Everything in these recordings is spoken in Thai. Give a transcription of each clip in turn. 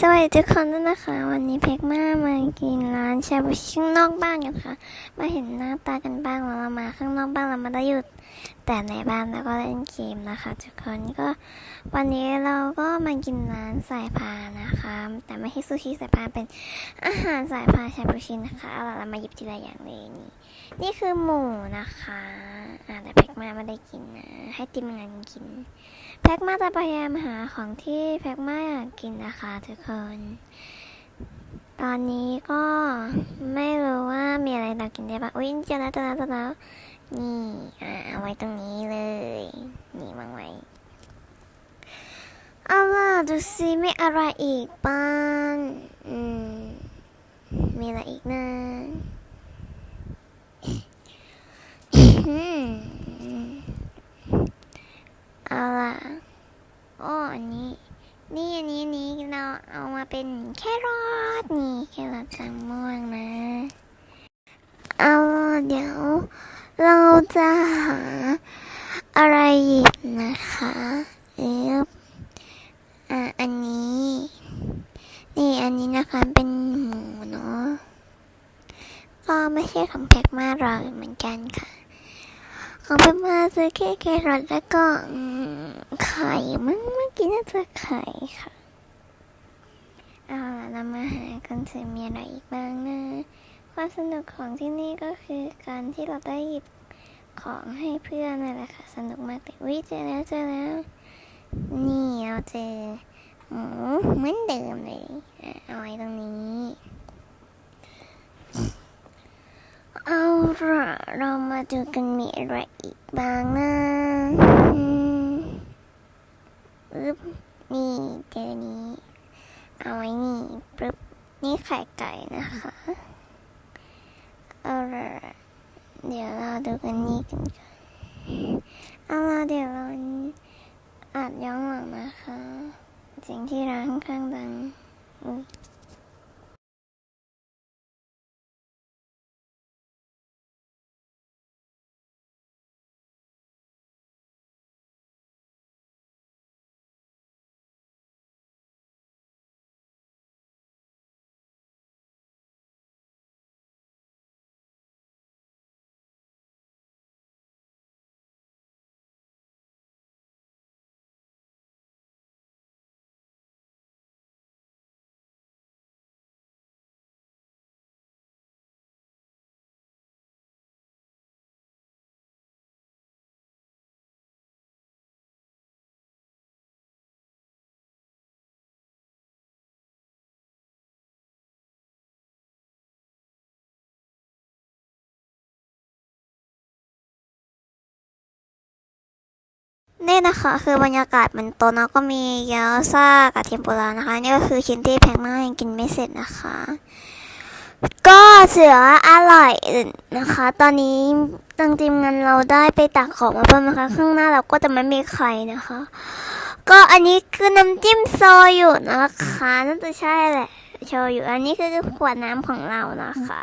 สวัสดีทุกคนด้วยนะคะ วันนี้เพ็กมามากินร้านชาบูชิข้างนอกบ้านกันค่ะ มาเห็นหน้าตากันบ้างแล้วเรามาข้างนอกบ้านเรามาได้หยุด แต่ในบ้านเราก็เล่นเกมนะคะทุกคนก็วันนี้เราก็มากินร้านสายพานนะคะ แต่ไม่ใช่ซูชิสายพานเป็นอาหารสายพานชาบูชินะคะเอาล่ะเรามาหยิบทีละอย่างเลยนี่นี่คือหมูนะคะอ่าแต่แพ็กมาไม่ได้กินนะให้ติมงานกิน แพ็กมาจะพยายามหาของที่แพ็กมาอยากกินนะคะทุกคน ตอนนี้ก็ไม่รู้ว่ามีอะไรเรากินได้บ้างอุ้ยเจอแล้วเจอแล้วเจอแล้วนี่อ่าเอาไว้ตรงนี้เลย นี่วางไว้เอาล่ะดูซิไมีอะไรอีกบ้างอืมมีอะไรอีกนะ อืมเอาล่ะอ๋ออันนี้ นี่อันนี้อันนี้เราเอามาเป็นแครอทนี่แครอทสัง ม่วงนะ เอาเดี๋ยวเราจะหาอะไรหยิบนะคะเอ๊บอะอันนี้ นี่อันนี้นะคะเป็นหมูเนาะ ก็ไม่ใช่ของแพ็กมาเราเหมือนกันค่ะ ของแพ็กมาซื้อแค่แครอทแล้วก็ไข่มั้งเมื่อกี้น่าจะไข่ค่ะ เอาล่ะเรามาหากันเถอะมีอะไรอีกบ้างนะ ความสนุกของที่นี่ก็คือการที่เราได้หยิบของให้เพื่อนนั่นแหละค่ะ สนุกมากเลยวิเจอแล้วเจอแล้ว นี่เราเจอหมูเหมือนเดิมเลยเอาไว้ตรงนี้ เอาละเรามาดูกันมีอะไรอีกบ้างนะอืมอึ๊บนี่เจอนี้ เอาไว้นี่ปึ๊บนี่ไข่ไก่นะคะเอาละเดี๋ยวเราดูกันนี่กันก่อนเอาละเดี๋ยวเราอัดย้อนหลังนะคะ สิ่งที่ร้านข้างดังอุ๊ย นี่นะคะคือบรรยากาศบนโตนอะก็มีเกี๊ยวซ่ากับเทมปุระนะคะ นี่ก็คือชิ้นที่แพงมากยังกินไม่เสร็จนะคะ ก็เสืออร่อยนะคะ ตอนนี้จริงๆงั้นเราได้ไปตักของมาเพิ่มนะคะ ข้างหน้าเราก็จะไม่มีไข่นะคะ ก็อันนี้คือน้ำจิ้มโซยุนะคะน่าจะใช่แหละโชยุอันนี้คือขวดน้ำของเรานะคะ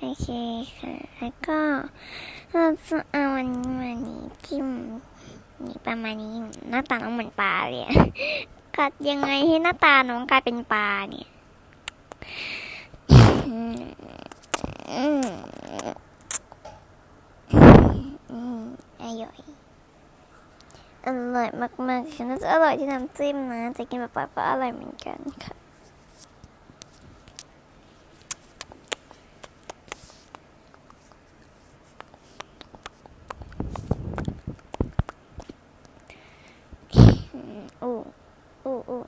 โอเคค่ะ แล้วก็เราจะเอาอันนี้มานี่จิ้มนี่ประมาณนี้หน้าตาน้องเหมือนปลาเลยอะกัดยังไงให้หน้าตาน้องกลายเป็นปลาเนี่ยอร่อยอร่อยมากๆค่ะน่าจะอร่อยที่น้ำจิ้มนะแต่กินแบบปลาก็อร่อยเหมือนกันค่ะ อู้อู้อู้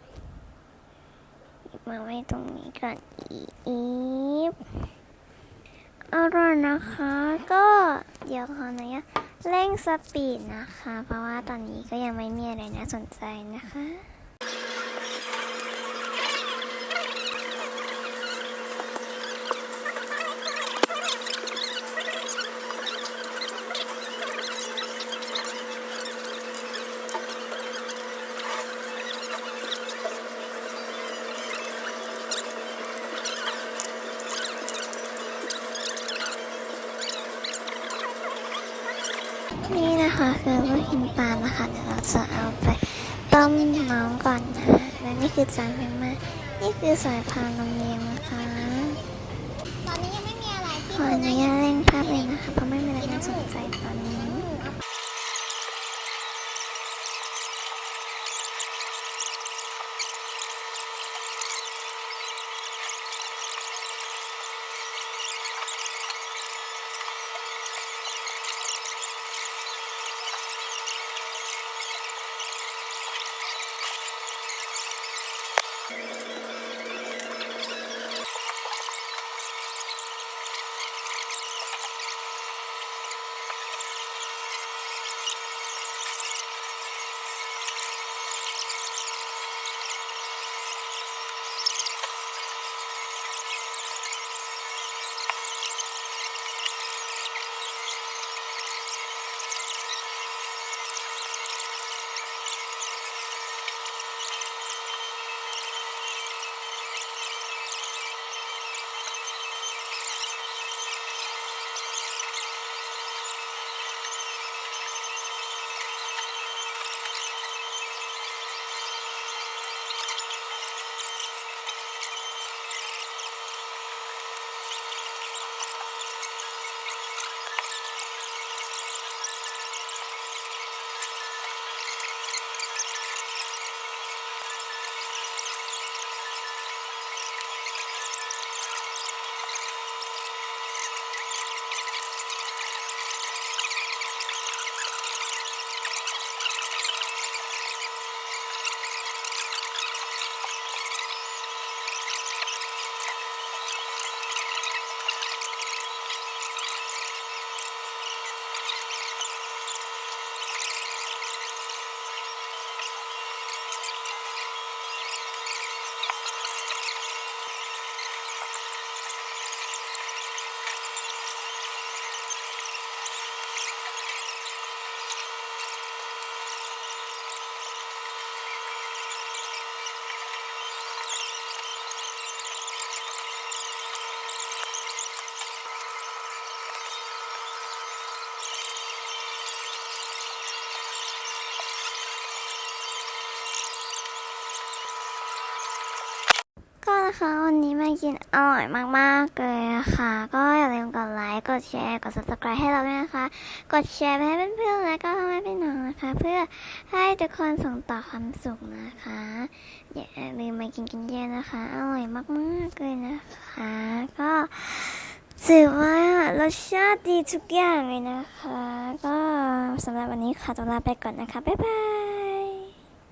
หยิบ มาไว้ตรงนี้ก่อนอีอีบเอาล่ะนะคะ ก็เดี๋ยวขอหน่อยเร่งสปีดนะคะ เพราะว่าตอนนี้ก็ยังไม่มีอะไรน่าสนใจนะคะ นะคะคือลูกชิ้นปลานะคะเดี๋ยวเราจะเอาไปต้มน้องก่อนนะและนี่คือจานเพียงมานี่คือสายพานลำเลียงนะคะตอนนี้ยังไม่มีอะไรขที่ออนุญาตเร่งภาพเลยนะคะเพราะไม่มีอะไรน่าสนใจตอนนี้ นะคะ วันนี้มากินอร่อยมาก ๆ เลยนะคะก็อย่าลืมกดไลค์ กดแชร์ กด subscribe ให้เราด้วยนะคะ กดแชร์ไปให้เพื่อนๆ และก็พ่อแม่พี่น้องนะคะ เพื่อให้ทุกคนส่งต่อความสุขนะคะ อย่าลืมมากินกันเยอะนะคะ อร่อยมาก ๆ เลยนะคะ ก็ถือว่ารสชาติดีทุกอย่างเลยนะคะ ก็สำหรับวันนี้ค่ะต้องลาไปก่อนนะคะ บ๊ายบาย